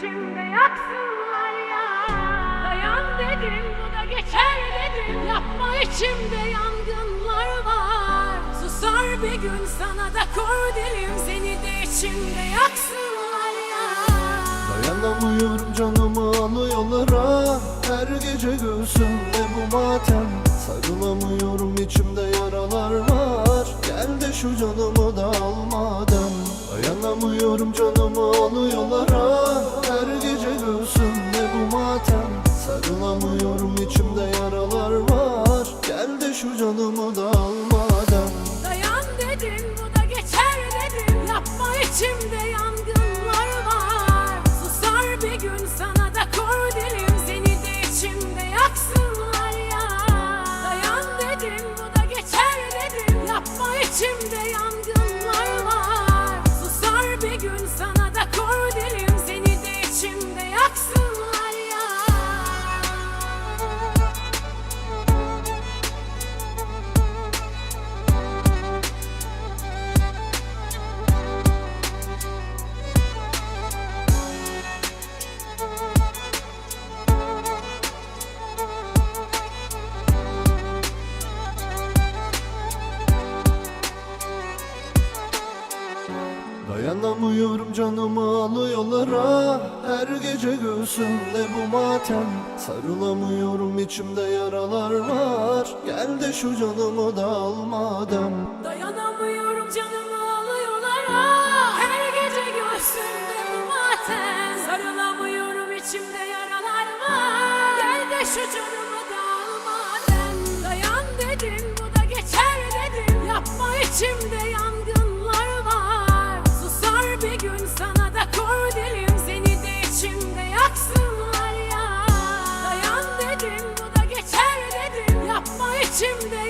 içimde yaksınlar ya. Dayan dedim, bu da geçer dedim, yapma içimde yangınlar var. Susar bir gün sana da koy derim, seni de içimde yaksınlar ya. Dayanamıyorum canımı alıyorlar ah Her gece göğsümde bu matem Sarılamıyorum içimde yaralar var. Gel de şu canımı da almadan. Dayanamıyorum canımı alıyorlar ah Her gece göğsümde bu matem. Sarılamıyorum içimde yaralar var. Gel de şu canımı da içimde yangınlar Dayanamıyorum canımı alıyorlar ah Her gece göğsümde bu matem. Sarılamıyorum içimde yaralar var. Gel de şu canımı da almadan Dayanamıyorum canımı alıyorlar ah Her gece göğsümde bu matem. Sarılamıyorum içimde yaralar var. Gel de şu canımı da almadan Dayan dedim bu da geçer dedim. Yapma içimde yan içimde